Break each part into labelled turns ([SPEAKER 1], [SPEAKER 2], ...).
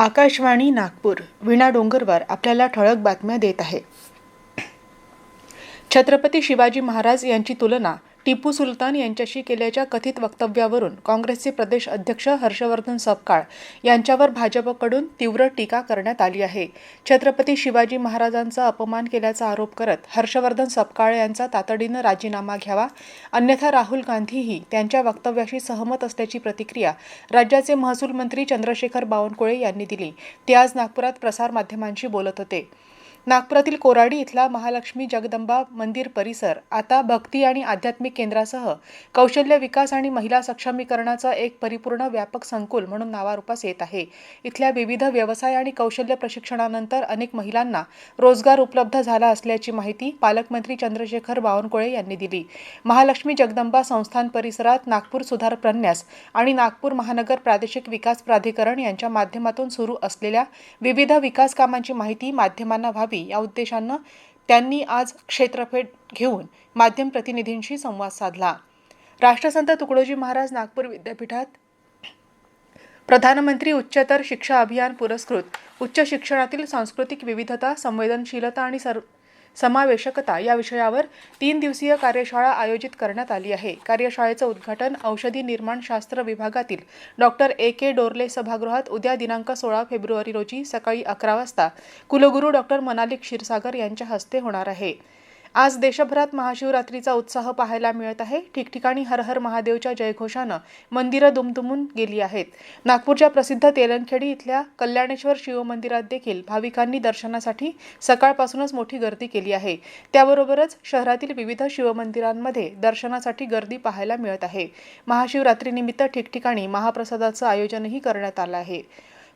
[SPEAKER 1] आकाशवाणी नागपूर विणा डोंगरवर आपल्याला ठळक बातम्या देत आहे छत्रपती शिवाजी महाराज यांची तुलना टिपू सुलतान यांच्याशी केल्याच्या कथित वक्तव्यावरून काँग्रेसचे प्रदेश अध्यक्ष हर्षवर्धन सपकाळ यांच्यावर भाजपकडून तीव्र टीका करण्यात आली आहे छत्रपती शिवाजी महाराजांचा अपमान केल्याचा आरोप करत हर्षवर्धन सपकाळ यांचा तातडीनं राजीनामा घ्यावा अन्यथा राहुल गांधीही त्यांच्या वक्तव्याशी सहमत असल्याची प्रतिक्रिया राज्याचे महसूल मंत्री चंद्रशेखर बावनकुळे यांनी दिली ते आज नागपुरात प्रसारमाध्यमांशी बोलत होते नागपुरातील कोराडी इथला महालक्ष्मी जगदंबा मंदिर परिसर आता भक्ती आणि आध्यात्मिक केंद्रासह कौशल्य विकास आणि महिला सक्षमीकरणाचा एक परिपूर्ण व्यापक संकुल म्हणून नावारूपास येत आहे इथल्या विविध व्यवसाय आणि कौशल्य प्रशिक्षणानंतर अनेक महिलांना रोजगार उपलब्ध झाला असल्याची माहिती पालकमंत्री चंद्रशेखर बावनकुळे यांनी दिली महालक्ष्मी जगदंबा संस्थान परिसरात नागपूर सुधार प्रन्यास आणि नागपूर महानगर प्रादेशिक विकास प्राधिकरण यांच्या माध्यमातून सुरू असलेल्या विविध विकास कामांची माहिती माध्यमांना व्हावी व्हावी या उद्देशानं त्यांनी आज क्षेत्रफेट घेऊन माध्यम प्रतिनिधींशी संवाद साधला राष्ट्रसंत तुकडोजी महाराज नागपूर विद्यापीठात प्रधानमंत्री उच्चतर शिक्षा अभियान पुरस्कृत उच्च शिक्षणातील सांस्कृतिक विविधता संवेदनशीलता आणि सर्व समावेशकता या विषयावर तीन दिवसीय कार्यशाळा आयोजित करण्यात आली आहे कार्यशाळेचं उद्घाटन औषधी निर्माणशास्त्र विभागातील डॉक्टर ए के डोरले सभागृहात उद्या दिनांक सोळा फेब्रुवारी रोजी सकाळी अकरा वाजता कुलगुरू डॉक्टर मनाली क्षीरसागर यांच्या हस्ते होणार आहे आज देशभरात महाशिवरात्रीचा उत्साह पाहायला मिळत आहे ठिकठिकाणी हर हर महादेवच्या जयघोषानं मंदिरं दुमदुमून गेली आहेत नागपूरच्या प्रसिद्ध तेलंगखेडी इथल्या कल्याणेश्वर शिवमंदिरात देखील भाविकांनी दर्शनासाठी सकाळपासूनच मोठी गर्दी केली आहे त्याबरोबरच शहरातील विविध शिवमंदिरांमध्ये दर्शनासाठी गर्दी पाहायला मिळत आहे महाशिवरात्रीनिमित्त ठिकठिकाणी महाप्रसादाचं आयोजनही करण्यात आलं आहे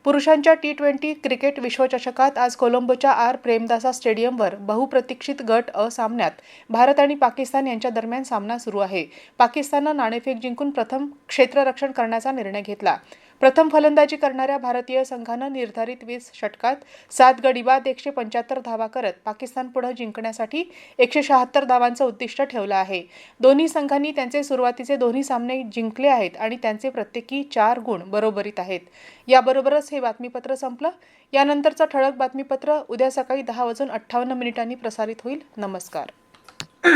[SPEAKER 1] पुरुषांच्या टी ट्वेंटी क्रिकेट विश्वचषकात आज कोलंबोच्या आर प्रेमदासा स्टेडियमवर बहुप्रतीक्षित गट अ सामन्यात भारत आणि पाकिस्तान यांच्या दरम्यान सामना सुरू आहे पाकिस्ताननं नाणेफेक जिंकून प्रथम क्षेत्ररक्षण करण्याचा निर्णय घेतला प्रथम फलंदाजी करणाऱ्या भारतीय संघानं निर्धारित वीस षटकात सात गडी बाद एकशे पंच्याहत्तर धावा करत पाकिस्तान पाकिस्तानपुढे जिंकण्यासाठी एकशे शहात्तर धावांचं उद्दिष्ट ठेवलं आहे दोन्ही संघांनी त्यांचे सुरुवातीचे दोन्ही सामने जिंकले आहेत आणि त्यांचे प्रत्येकी चार गुण बरोबरीत आहेत याबरोबरच हे बातमीपत्र संपलं यानंतरचं ठळक बातमीपत्र उद्या सकाळी दहा वाजून अठ्ठावन्न मिनिटांनी प्रसारित होईल नमस्कार